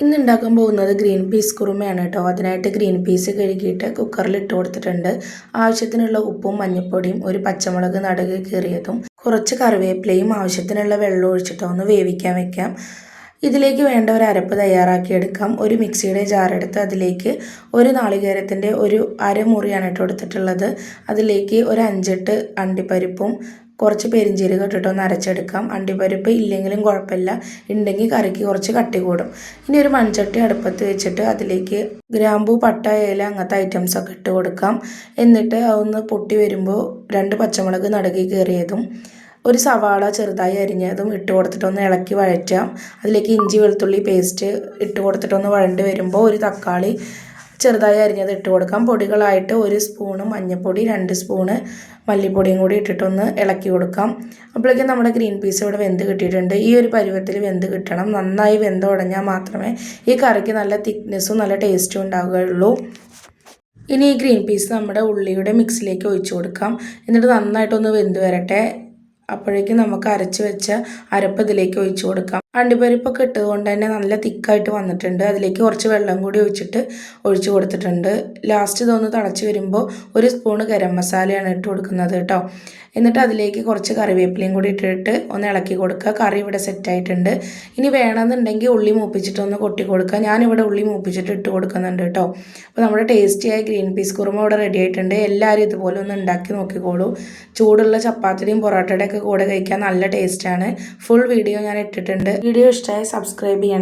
ഇന്ന് ഉണ്ടാക്കാൻ പോകുന്നത് ഗ്രീൻ പീസ് കുറുമയാണ് കേട്ടോ. അതിനായിട്ട് ഗ്രീൻ പീസ് കഴുകിയിട്ട് കുക്കറിൽ ഇട്ട് കൊടുത്തിട്ടുണ്ട്. ആവശ്യത്തിനുള്ള ഉപ്പും മഞ്ഞൾപ്പൊടിയും ഒരു പച്ചമുളക് നടുക് കീറിയതും കുറച്ച് കറിവേപ്പിലയും ആവശ്യത്തിനുള്ള വെള്ളം ഒഴിച്ചിട്ടോ ഒന്ന് വേവിക്കാൻ വെക്കാം. ഇതിലേക്ക് വേണ്ട ഒരു അരപ്പ് തയ്യാറാക്കിയെടുക്കാം. ഒരു മിക്സിയുടെ ജാറെടുത്ത് അതിലേക്ക് ഒരു നാളികേരത്തിന്റെ ഒരു അരമുറിയാണ് ഇട്ട് കൊടുത്തിട്ടുള്ളത്. അതിലേക്ക് ഒരു അഞ്ചെട്ട് അണ്ടിപ്പരിപ്പും കുറച്ച് പെരിഞ്ചീരകം ഇട്ടിട്ട് ഒന്ന് അരച്ചെടുക്കാം. അണ്ടിപ്പരിപ്പ് ഇല്ലെങ്കിലും കുഴപ്പമില്ല. ഉണ്ടെങ്കിൽ കറിക്ക് കുറച്ച് കട്ടി കൂടും ഇനി ഒരു മൺചട്ടി അടുപ്പത്ത് വെച്ചിട്ട് അതിലേക്ക് ഗ്രാമ്പൂ പട്ട ഏല അങ്ങനത്തെ ഐറ്റംസ് ഒക്കെ ഇട്ട് കൊടുക്കാം. എന്നിട്ട് അതൊന്ന് പൊട്ടി വരുമ്പോൾ രണ്ട് പച്ചമുളക് നടുകി കയറിയതും ഒരു സവാള ചെറുതായി അരിഞ്ഞതും ഇട്ട് കൊടുത്തിട്ടൊന്ന് ഇളക്കി വഴറ്റാം. അതിലേക്ക് ഇഞ്ചി വെളുത്തുള്ളി പേസ്റ്റ് ഇട്ട് കൊടുത്തിട്ടൊന്ന് വഴണ്ട് വരുമ്പോൾ ഒരു തക്കാളി ചെറുതായി അരിഞ്ഞത് ഇട്ട് കൊടുക്കാം. പൊടികളായിട്ട് ഒരു സ്പൂണ് മഞ്ഞൾപ്പൊടി രണ്ട് സ്പൂണ് മല്ലിപ്പൊടിയും കൂടി ഇട്ടിട്ടൊന്ന് ഇളക്കി കൊടുക്കാം. അപ്പോഴേക്കും നമ്മുടെ ഗ്രീൻ പീസ് ഇവിടെ വെന്ത് കിട്ടിയിട്ടുണ്ട്. ഈ ഒരു പരുവത്തിൽ വെന്ത് കിട്ടണം. നന്നായി വെന്ത് ഉടഞ്ഞാൽ മാത്രമേ ഈ കറിക്ക് നല്ല തിക്നെസ്സും നല്ല ടേസ്റ്റും ഉണ്ടാവുകയുള്ളൂ. ഇനി ഈ ഗ്രീൻ പീസ് നമ്മുടെ ഉള്ളിയുടെ മിക്സിലേക്ക് ഒഴിച്ചു കൊടുക്കാം. എന്നിട്ട് നന്നായിട്ടൊന്ന് വെന്ത് വരട്ടെ. അപ്പോഴേക്കും നമുക്ക് അരച്ച് വെച്ച അരപ്പ് ഇതിലേക്ക് ഒഴിച്ചു കൊടുക്കാം. അണ്ടിപ്പരിപ്പൊക്കെ ഇട്ടതുകൊണ്ട് തന്നെ നല്ല തിക്കായിട്ട് വന്നിട്ടുണ്ട്. അതിലേക്ക് കുറച്ച് വെള്ളം കൂടി ഒഴിച്ചിട്ട് ഒഴിച്ച് കൊടുത്തിട്ടുണ്ട്. ലാസ്റ്റ് ഇതൊന്ന് തിളച്ച് വരുമ്പോൾ ഒരു സ്പൂണ് ഗരം മസാലയാണ് ഇട്ട് കൊടുക്കുന്നത് കേട്ടോ. എന്നിട്ട് അതിലേക്ക് കുറച്ച് കറിവേപ്പിലയും കൂടി ഇട്ടിട്ട് ഒന്ന് ഇളക്കി കൊടുക്കുക. കറി ഇവിടെ സെറ്റായിട്ടുണ്ട് ഇനി വേണമെന്നുണ്ടെങ്കിൽ ഉള്ളി മൂപ്പിച്ചിട്ട് ഒന്ന് കൊട്ടി കൊടുക്കുക. ഞാനിവിടെ ഉള്ളി മൂപ്പിച്ചിട്ട് ഇട്ട് കൊടുക്കുന്നുണ്ട് കേട്ടോ. അപ്പോൾ നമ്മുടെ ടേസ്റ്റിയായ ഗ്രീൻ പീസ് കുറുമ ഇവിടെ റെഡി ആയിട്ടുണ്ട്. എല്ലാവരും ഇതുപോലെ ഒന്ന് ഉണ്ടാക്കി നോക്കിക്കോളൂ. ചൂടുള്ള ചപ്പാത്തിയുടെയും പൊറോട്ടയുടെ ഒക്കെ കൂടെ കഴിക്കാൻ നല്ല ടേസ്റ്റാണ് ഫുൾ വീഡിയോ ഞാൻ ഇട്ടിട്ടുണ്ട്. വീഡിയോ ഇഷ്ടമായി സബ്സ്ക്രൈബ് ചെയ്യണേ.